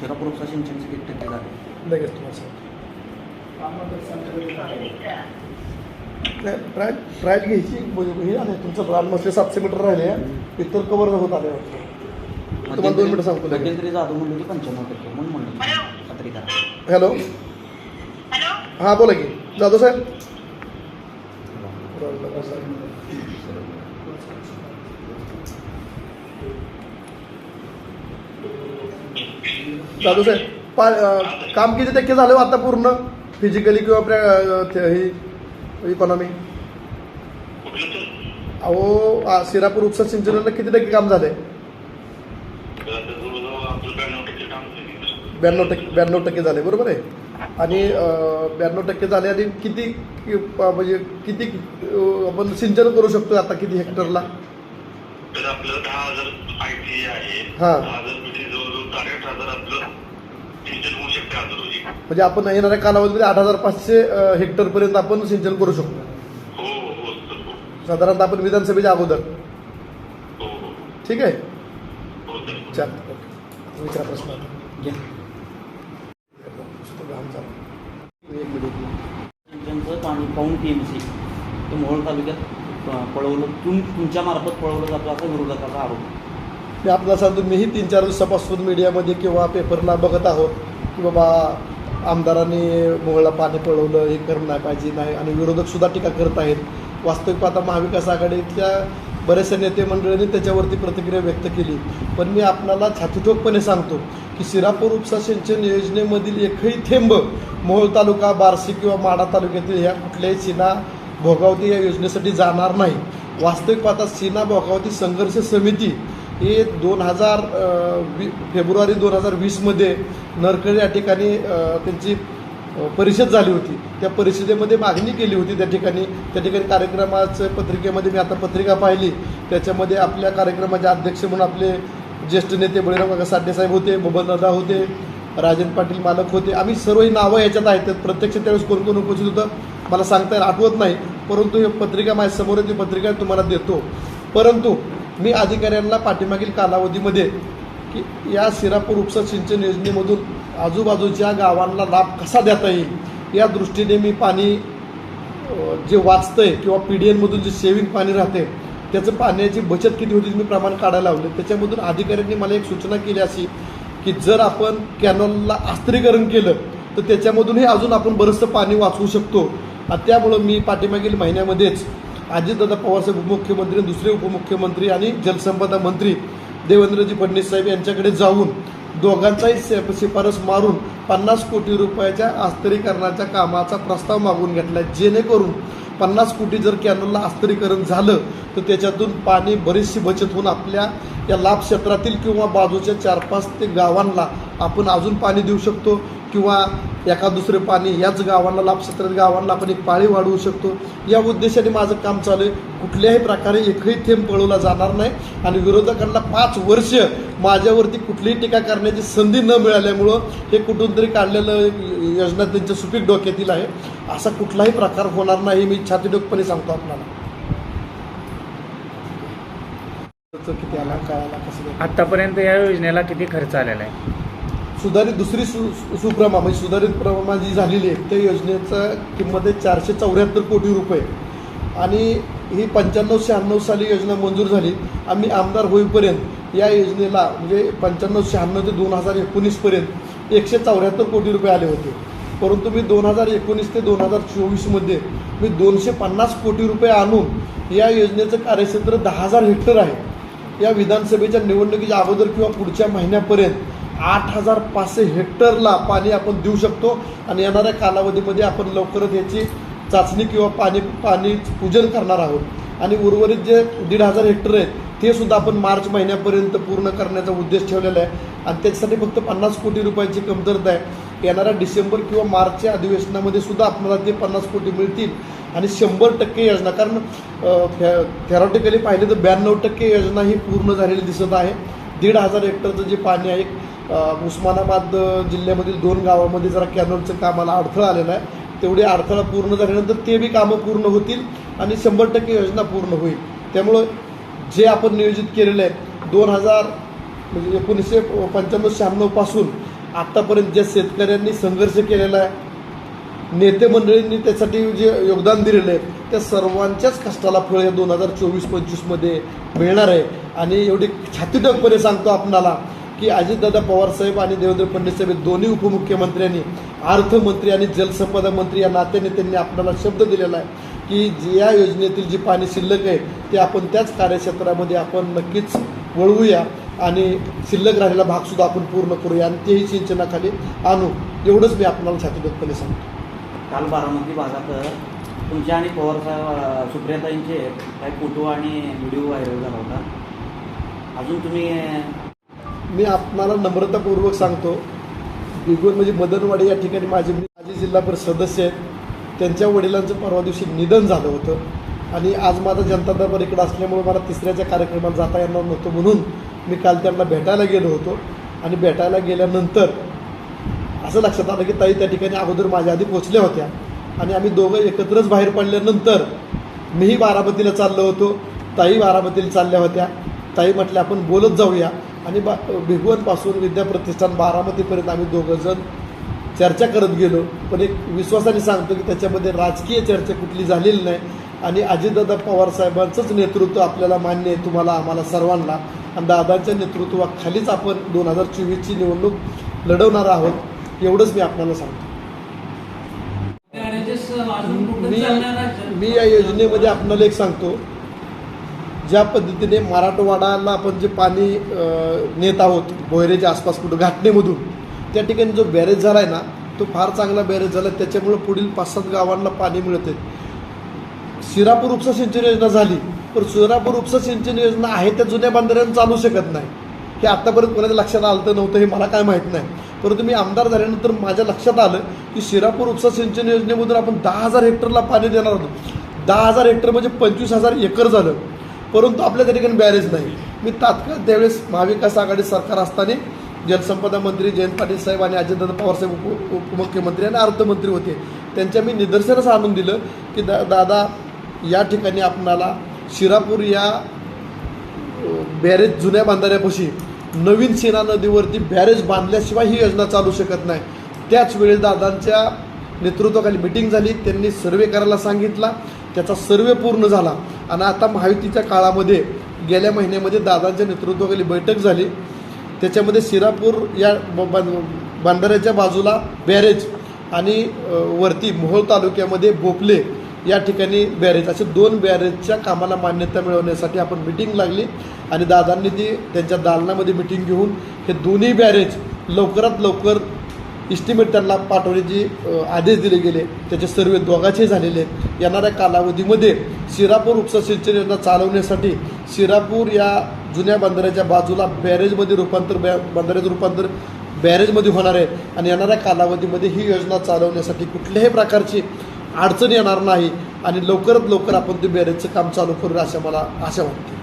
शिरापूर उपसा सिंचनचे किती टक्के झाले? लगेच तुम्हाला सांगतो. नाही ट्राय ट्राय घ्यायची म्हणजे हे आहे तुमचं ब्रांड मसले सातशे मीटर राहिले इतर कवर होत आले. तुम्हाला दोन मिनिटं सांगतो लगेच. मध्यंतरी जाधव म्हणलं की पंच्याण्णव टक्के म्हणून म्हणलं. खात्री करा. हॅलो. हॅलो. हां बोला की. जाधव साहेब. जाधव साहेब पा काम किती टक्के झालं आता पूर्ण? फिजिकली किंवा ते- ही इकॉनॉमी अहो आ, शिरापूर उपसा सिंचनाला किती टक्के काम झालंय? ब्याण्णव टक्के ब्याण्णव टक्के झाले बरोबर आहे? आणि ब्याण्णव टक्के झाले आणि किती म्हणजे किती आपण सिंचन करू शकतो आता किती हेक्टरला? हा. दहा हजार पेटी जवळजवळ साडेआठ हजार आपलं सिंचन होऊ शकते आज रोजी म्हणजे आपण येणाऱ्या कालावधीमध्ये आठ हजार पाचशे हेक्टरपर्यंत आपण सिंचन करू शकतो. हो हो हो सर हो. साधारणतः आपण विधानसभेच्या अगोदर. ठीक आहे? चाल विचारा प्रश्न आता. घ्या. नुसतं घाम चालू. एक मिनिट. सिंचनचं पाणी पाऊन टी एम सी ते मोहोळ तालुक्यात प- पळवलं तुम तुमच्या मार्फत पळवलं जातं असा विरोधकाचा आरोप. मी आपल्याला सांगतो मीही तीन चार दिवसापासून मीडियामध्ये किंवा पेपरला बघत आहोत की बाबा आमदारांनी मोहळा पाणी पळवलं हे करणं नाही पाहिजे नाही. आणि विरोधक सुद्धा टीका करत आहेत. वास्तविक पाहता महाविकास आघाडीतल्या बऱ्याचशा नेते मंडळींनी त्याच्यावरती प्रतिक्रिया व्यक्त केली. पण मी आपणाला छातीठोकपणे सांगतो की सिरापूर उपसा सिंचन योजनेमधील एकही थेंब मोहोळ तालुका बार्शी किंवा माडा तालुक्यातील ह्या कुठल्याही सीना भोगावती या योजनेसाठी जाणार नाही. वास्तविक पाहता सीना भोगावती संघर्ष समिती हे दोन हजार वी फेब्रुवारी दोन हजार वीसमध्ये नरखेड या ठिकाणी त्यांची परिषद झाली होती. त्या परिषदेमध्ये मागणी केली होती त्या ठिकाणी. त्या ठिकाणी कार्यक्रमाचं पत्रिकेमध्ये मी आता पत्रिका पाहिली. त्याच्यामध्ये आपल्या कार्यक्रमाचे अध्यक्ष म्हणून आपले ज्येष्ठ नेते बळीराम साठेसाहेब होते बबन दादा होते राजन पाटील मालक होते. आम्ही सर्व ही नावं याच्यात आहेत. प्रत्यक्ष त्यावेळेस कोण कोण उपस्थित होतं मला सांगता येईल आठवत नाही. परंतु ही पत्रिका माझ्यासमोर आहे, ती पत्रिका तुम्हाला देतो. परंतु मी अधिकाऱ्यांना पाठीमागील कालावधीमध्ये की या सिरापूर उपसा सिंचन योजनेमधून आजूबाजूच्या गावांना लाभ कसा देता येईल या दृष्टीने मी पाणी जे जे आहे किंवा पी डी एनमधून जे सेविंग पाणी राहते त्याचं पाण्याची बचत किती होती मी प्रमाण काढायला लावले. त्याच्यामधून अधिकाऱ्यांनी मला एक सूचना केली अशी की जर आपण कॅनलला अस्त्रीकरण केलं तर त्याच्यामधूनही अजून आपण बरंचसं पाणी वाचवू शकतो. त्यामुळं मी पाठीमागील महिन्यामध्येच अजितदादा पवारसाहेब उपमुख्यमंत्री दुसरे उपमुख्यमंत्री आणि जलसंपदा मंत्री देवेंद्रजी फडणवीस साहेब यांच्याकडे जाऊन दोघांचाही शिफारस मारून पन्नास कोटी रुपयाच्या आस्तरीकरणाच्या कामाचा प्रस्ताव मागून घेतला जेणेकरून पन्नास कोटी जर कॅनलला अस्तरीकरण झालं तर त्याच्यातून पाणी बरीचशी बचत होऊन आपल्या या लाभ क्षेत्रातील किंवा बाजूच्या चार पाच ते गावांना आपण अजून पाणी देऊ शकतो. किंवा एका दुसरे पाणी याच गावांना लाभ गावांना आपण एक पाळी वाढवू शकतो. या उद्देशाने माझं काम चालू आहे. कुठल्याही प्रकारे एकही थेंब पळवला जाणार नाही आणि विरोधकांना पाच वर्ष माझ्यावरती कुठलीही टीका करण्याची संधी न मिळाल्यामुळं हे कुठून तरी काढलेलं योजना त्यांच्या सुपीक डोक्यातील आहे. असा कुठलाही प्रकार होणार नाही मी छातीडोकपणे सांगतो आपल्याला. किती आला काय आला कसं आतापर्यंत या योजनेला किती खर्च आलेला आहे? सुधारित दुसरी सु सुप्रमा म्हणजे सुधारित प्रमा जी झालेली आहे त्या योजनेचा किंमत आहे चारशे चौऱ्याहत्तर कोटी रुपये. आणि ही पंच्याण्णव शहाण्णव साली योजना मंजूर झाली. आम्ही आमदार होईपर्यंत या योजनेला म्हणजे पंच्याण्णव शहाण्णव ते दोन हजार एकोणीसपर्यंत एकशे चौऱ्याहत्तर कोटी रुपये आले होते. परंतु मी दोन हजार एकोणीस ते दोन हजार चोवीसमध्ये मी दोनशे पन्नास कोटी रुपये आणून या योजनेचं कार्यक्षेत्र दहा हजार हेक्टर आहे. या विधानसभेच्या निवडणुकीच्या अगोदर किंवा पुढच्या महिन्यापर्यंत आठ हजार पाचशे हेक्टरला पाणी आपण देऊ शकतो आणि येणाऱ्या कालावधीमध्ये आपण लवकरच याची चाचणी किंवा पाणी पाणी पूजन करणार आहोत. आणि उर्वरित जे दीड हजार हेक्टर आहेत ते सुद्धा आपण मार्च महिन्यापर्यंत पूर्ण करण्याचा उद्देश ठेवलेला आहे. आणि त्याच्यासाठी फक्त पन्नास कोटी रुपयाची कमतरता आहे. येणाऱ्या डिसेंबर किंवा मार्चच्या अधिवेशनामध्ये सुद्धा आपल्याला ते पन्नास कोटी मिळतील. आणि शंभर टक्के योजना कारण थेरॉटिकली पाहिले तर ब्याण्णव टक्के योजना ही पूर्ण झालेली दिसत आहे. दीड हजार हेक्टरचं जे पाणी आहे उस्मानाबाद जिल्ह्यामधील दोन गावामध्ये जरा कॅनलचं कामाला अडथळा आलेला आहे. तेवढे अडथळा पूर्ण झाल्यानंतर ते बी कामं पूर्ण होतील आणि शंभर टक्के योजना पूर्ण होईल. त्यामुळं जे आपण नियोजित केलेलं आहे दोन हजार म्हणजे एकोणीसशे पंच्याण्णव शहाण्णवपासून आत्तापर्यंत ज्या शेतकऱ्यांनी संघर्ष केलेला आहे नेते मंडळींनी त्यासाठी जे योगदान दिलेलं आहे त्या सर्वांच्याच कष्टाला फळ या दोन हजार चोवीस पंचवीसमध्ये मिळणार आहे. आणि एवढी छातीटकपणे सांगतो आपणाला की अजितदादा पवारसाहेब आणि देवेंद्र फडणवीस साहेब दोन्ही उपमुख्यमंत्र्यांनी अर्थमंत्री आणि जलसंपदा मंत्री या नात्याने त्यांनी आपल्याला शब्द दिलेला आहे की जी या योजनेतील जी पाणी शिल्लक आहे ते आपण त्याच कार्यक्षेत्रामध्ये आपण नक्कीच वळवूया आणि शिल्लक राहिलेला भागसुद्धा आपण पूर्ण करूया आणि तेही सिंचनाखाली आणू. एवढंच मी आपल्याला छातीटोकपणे सांगतो. काल बारामती भागात तुमच्या आणि पवार साहेब सुप्रियाताईंचे काही फोटो आणि व्हिडिओ व्हायरल झाला होता. अजून तुम्ही मी आपणाला नम्रतापूर्वक सांगतो बिगोन म्हणजे मदनवाडी या ठिकाणी माझे माजी जिल्हा परिषद सदस्य आहेत. त्यांच्या वडिलांचं परवा दिवशी निधन झालं होतं. आणि आज माझा जनता दरबार इकडं असल्यामुळे मला तिसऱ्याच्या कार्यक्रमात जाता येणार नव्हतं म्हणून मी काल त्यांना भेटायला गेलो होतो. आणि भेटायला गेल्यानंतर असं लक्षात आलं की ताई त्या ठिकाणी अगोदर माझ्या आधी पोचल्या होत्या. आणि आम्ही दोघं एकत्रच बाहेर पडल्यानंतर मीही बारामतीला चाललो होतो. ताई बारामतीला चालल्या होत्या. ताई म्हटल्या आपण बोलत जाऊया. आणि बा भिगवणपासून विद्याप्रतिष्ठान बारामतीपर्यंत आम्ही दोघंजण चर्चा करत गेलो. पण एक विश्वासाने सांगतो की त्याच्यामध्ये राजकीय चर्चा कुठली झालेली नाही. आणि अजितदादा पवार साहेबांचंच नेतृत्व आपल्याला मान्य आहे तुम्हाला आम्हाला सर्वांना. आणि दादांच्या नेतृत्वाखालीच आपण दोन हजार चोवीसची निवडणूक लढवणार आहोत एवढंच मी आपल्याला सांगतो. मी मी या योजनेमध्ये आपल्याला एक सांगतो. ज्या पद्धतीने मराठवाडाला आपण जे पाणी नेत आहोत बोयरेच्या आसपास कुठं घाटणेमधून त्या ठिकाणी जो बॅरेज झाला आहे ना तो फार चांगला बॅरेज झाला त्याच्यामुळं पुढील पाच सात गावांना पाणी मिळते सिरापूर उपसा सिंचन योजना झाली पण सिरापूर उपसा सिंचन योजना आहे त्या जुन्या बांधाऱ्यांना चालू शकत नाही. हे आत्तापर्यंत कोणाच्या लक्षात आलं तर नव्हतं हे मला काय माहीत नाही. परंतु मी आमदार झाल्यानंतर माझ्या लक्षात आलं की शिरापूर उपसा सिंचन योजनेमधून आपण दहा हजार हेक्टरला पाणी देणार होतो दहा हजार हेक्टर म्हणजे पंचवीस हजार एकर झालं. परंतु आपल्या त्या ठिकाणी बॅरेज नाही. मी तात्काळ त्यावेळेस महाविकास आघाडी सरकार असताना जलसंपदा मंत्री जयंत पाटील साहेब आणि अजितदादा पवारसाहेब उप उपमुख्यमंत्री आणि अर्थमंत्री होते. त्यांच्या मी निदर्शनास आणून दिलं की दा दादा या ठिकाणी आपणाला शिरापूर या बॅरेज जुन्या बांधाऱ्यापाशी नवीन सेना नदीवरती बॅरेज बांधल्याशिवाय ही योजना चालू शकत नाही. त्याच वेळी दादांच्या नेतृत्वाखाली मिटिंग झाली. त्यांनी सर्वे करायला सांगितला. त्याचा सर्वे पूर्ण झाला. आणि आता महायुतीच्या काळामध्ये गेल्या महिन्यामध्ये दादांच्या नेतृत्वाखाली बैठक झाली. त्याच्यामध्ये सिरापूर या ब- बाजूला बॅरेज आणि वरती मोहोळ तालुक्यामध्ये बोपले या ठिकाणी बॅरेज. असे दोन बॅरेजच्या कामाला मान्यता मिळवण्यासाठी आपण मिटिंग लागली आणि दादांनी ती त्यांच्या दालनामध्ये मिटिंग घेऊन हे दोन्ही बॅरेज लवकरात लवकर इस्टिमेट त्यांना पाठवण्याचे आदेश दिले गेले त्याचे सर्वे दोघाचे झालेले आहेत. येणाऱ्या कालावधीमध्ये शिरापूर उपसा सिंचन योजना चालवण्यासाठी शिरापूर या जुन्या बंदराच्या बाजूला बॅरेजमध्ये रूपांतर बॅ बंदराचं रूपांतर बॅरेजमध्ये होणार आहे. आणि येणाऱ्या कालावधीमध्ये ही योजना चालवण्यासाठी कुठल्याही प्रकारची अडचण येणार नाही. आणि लवकरात लवकर आपण ते बॅरेजचं काम चालू करू अशा मला आशा वाटते.